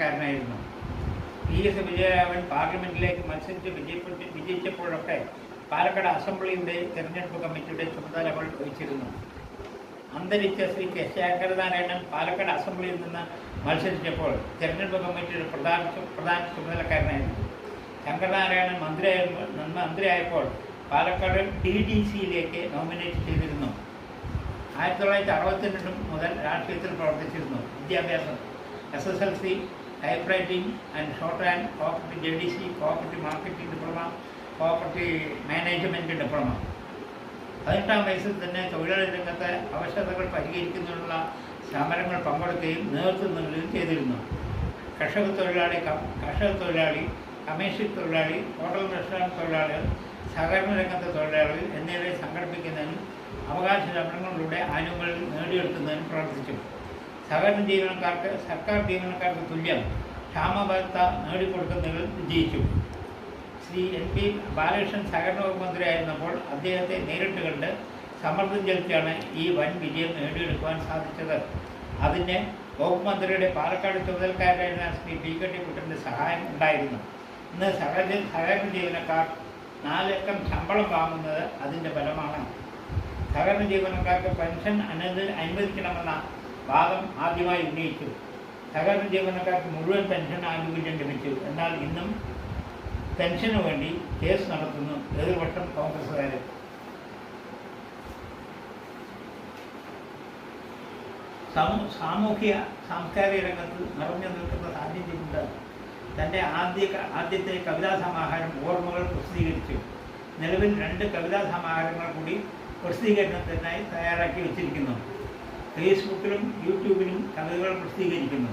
കാരനായിരുന്നു P S Vijayaraman പാർലമെന്റിലേക്ക് മത്സരിച്ച് വിജയപ്പെട്ട് വിജയിച്ചപ്പോഴൊക്കെ പാലക്കാട് അസംബ്ലിയുടെ തെരഞ്ഞെടുപ്പ് കമ്മിറ്റിയുടെ ചുമതലകൾ വഹിച്ചിരുന്നു. അന്തരിച്ച ശ്രീ കെ ശേഖരനാരായണൻ പാലക്കാട് അസംബ്ലിയിൽ നിന്ന് മത്സരിച്ചപ്പോൾ തെരഞ്ഞെടുപ്പ് കമ്മിറ്റിയുടെ പ്രധാന പ്രധാന ചുമതലക്കാരനായിരുന്നു. ശങ്കരനാരായണൻ മന്ത്രിയായ മന്ത്രിയായപ്പോൾ പാലക്കാട് ടി ഡി സിയിലേക്ക് നോമിനേറ്റ് ചെയ്തിരുന്നു. ആയിരത്തി തൊള്ളായിരത്തി അറുപത്തിരണ്ടും മുതൽ രാഷ്ട്രീയത്തിൽ പ്രവർത്തിച്ചിരുന്നു. വിദ്യാഭ്യാസം S S L C type writing and short and property J D C property marketing diploma property management diploma പതിനെട്ടാം വയസ്സിൽ തന്നെ തൊഴിലാളി രംഗത്തെ ആവശ്യകതകൾ പരിഹരിക്കുന്നതിനുള്ള സമരങ്ങൾ പങ്കെടുക്കുകയും നേതൃത്വം നൽകുകയും ചെയ്തിരുന്നു. കർഷക തൊഴിലാളി കർഷക തൊഴിലാളി കമേഴ്ഷ്യൽ തൊഴിലാളി ഹോട്ടൽ റെസ്റ്റോറന്റ് തൊഴിലാളികൾ സഹകരണ രംഗത്തെ തൊഴിലാളികൾ എന്നിവരെ സംഘടിപ്പിക്കുന്നതിനും അവകാശ സമരങ്ങളിലൂടെ ആനുകൂല്യങ്ങൾ നേടിയെടുക്കുന്നതിനും പ്രവർത്തിച്ചു. സഹകരണ ജീവനക്കാർക്ക് സർക്കാർ ജീവനക്കാർക്ക് തുല്യം ക്ഷാമബത്ത നേടിക്കൊടുക്കുന്നതിൽ വിജയിച്ചു. ശ്രീ എൻ പി ബാലകൃഷ്ണൻ സഹകരണ വകുപ്പ് മന്ത്രിയായിരുന്നപ്പോൾ അദ്ദേഹത്തെ നേരിട്ട് കണ്ട് സമ്മർദ്ദം ചെലുത്തിയാണ് ഈ വൻ വിജയം നേടിയെടുക്കുവാൻ സാധിച്ചത്. അതിന് വകുപ്പ് മന്ത്രിയുടെ പാലക്കാട് ചുമതലക്കാരനായിരുന്ന ശ്രീ പി കെ ടി കുട്ടന്റെ സഹായം ഉണ്ടായിരുന്നു. ഇന്ന് സഹജ സഹകരണ ജീവനക്കാർ നാലക്കം ശമ്പളം വാങ്ങുന്നത് അതിന്റെ ഫലമാണ്. സഹകരണ ജീവനക്കാർക്ക് പെൻഷൻ അനുവദി അനുവദിക്കണമെന്ന വാദം ആദ്യമായി ഉന്നയിച്ചു. സഹകരണ ജീവനക്കാർക്ക് മുഴുവൻ പെൻഷൻ ആനുകൂല്യം ലഭിച്ചു. എന്നാൽ ഇന്നും പെൻഷന് വേണ്ടി കേസ് നടത്തുന്നു എതിർപക്ഷം കോൺഗ്രസുകാർ സമൂ- സാമൂഹ്യ സാംസ്കാരിക രംഗത്ത് നിറഞ്ഞു നിൽക്കുന്ന സാന്നിധ്യമുണ്ട് തന്റെ ആദ്യ ആദ്യത്തെ കവിതാ സമാഹാരം ഓർമ്മകൾ പ്രസിദ്ധീകരിച്ചു. നിലവിൽ രണ്ട് കവിതാ സമാഹാരങ്ങൾ കൂടി പ്രസിദ്ധീകരണത്തിനായി തയ്യാറാക്കി വച്ചിരിക്കുന്നു. ഫേസ്ബുക്കിലും യൂട്യൂബിലും കഥകൾ പ്രസിദ്ധീകരിക്കുന്നു.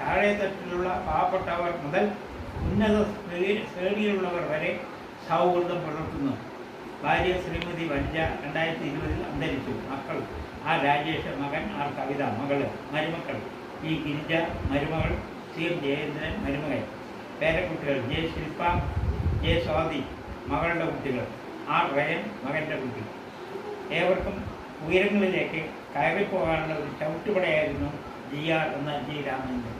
താഴെ തട്ടിലുള്ള പാവപ്പെട്ടവർ മുതൽ ഉന്നത ശ്രേ- ശ്രേണിയിലുള്ളവർ വരെ സൗഹൃദം പുലർത്തുന്നു. ഭാര്യ ശ്രീമതി വനിജ രണ്ടായിരത്തി ഇരുപതിൽ അന്തരിച്ചു. മക്കൾ ആ രാജേഷ് മകൻ ആർ കവിത മകൾ മരുമക്കൾ. ഈ ഗിരിജ മരുമകൾ സി എം ജയേന്ദ്രൻ മരുമകൻ. പേരക്കുട്ടികൾ ജെ ശില്പ ജെ സ്വാതി മകളുടെ കുട്ടികൾ. ആർ റയൻ മകന്റെ കുട്ടി. ഏവർക്കും ഉയരങ്ങളിലേക്ക് കയറിപ്പോകാനുള്ള ഒരു ചവിട്ടുപടയായിരുന്നു ജി ആർ എന്ന ജി രാമചന്ദ്രൻ